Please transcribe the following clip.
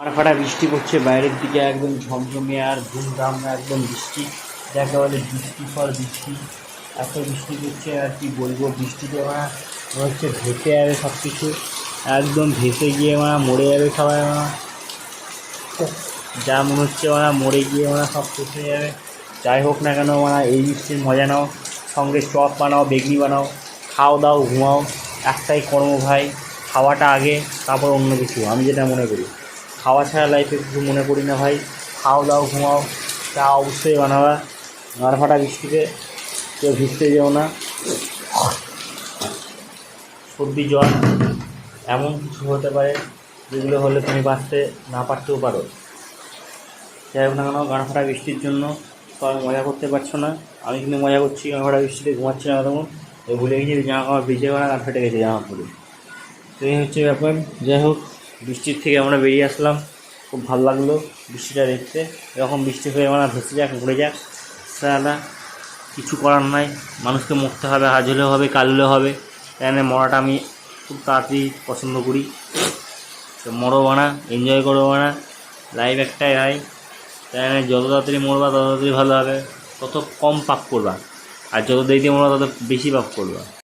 ফাটা বৃষ্টি পড়ছে, বাইরের দিকে একদম ঝমঝমে আর ধুমধাম, একদম বৃষ্টি। যাকে বলে বৃষ্টি ফল বৃষ্টি। এত বৃষ্টি পড়ছে আর কি বলব মানে মনে হচ্ছে ভেসে যাবে সব কিছু একদম ভেসে গিয়ে মানে মরে যাবে সবাই যা মনে হচ্ছে মানে মরে গিয়ে মানে সব শেষ হয়ে যাবে। যাই হোক না কেন মানে এই বৃষ্টির মজা নাও। সঙ্গে চপ বানাও, বেগনি বানাও, খাও দাও, ঘুমাও। একটাই কর্ম ভাই, খাওয়াটা আগে, তারপর অন্য কিছু। আমি যেটা মনে করি। খাওয়া ছাড়া লাইফে কিছু মনে করি না ভাই। খাও, দাও, ঘুমাও, চা অবশ্যই বানাবা। গাড় ফাটা বৃষ্টিতে কেউ ভিজতে যেও না। সর্দি, জ্বর, এমন কিছু হতে পারে যেগুলো হলে তুমি বাঁচতে না পারতেও পারো। যাই হোক না কেন গান বৃষ্টির জন্য সবাই মজা করতে পারছ না। আমি কিন্তু মজা করছি গান ফাটা বৃষ্টিতে ঘুমাচ্ছি না তখন ভুলে গেছি জামা কাপড় ভিজে গেলে গান ফেটে গেছে জামা পরে তো এই হচ্ছে ব্যাপার। যাই হোক বৃষ্টির থেকে আমরা বেরিয়ে আসলাম। খুব ভালো লাগল বৃষ্টিটা দেখতে। এরকম বৃষ্টি হয়ে আমরা ভেসে যাক ঘুরে যাক। সারা কিছু করার নাই। মানুষকে মরতে হবে আজ হলেও হবে কাল হলেও হবে। তাই মরাটা আমি খুব তাড়াতাড়ি পছন্দ করি। তো মরো বানা এনজয় করো বানা। লাইফ একটাই হয়। তাই যত তাড়াতাড়ি মরবা, তত তাড়াতাড়ি ভালো হবে। তত কম পাপ করবা। আর যত দেরিতে মরবা, তত বেশি পাপ করবা।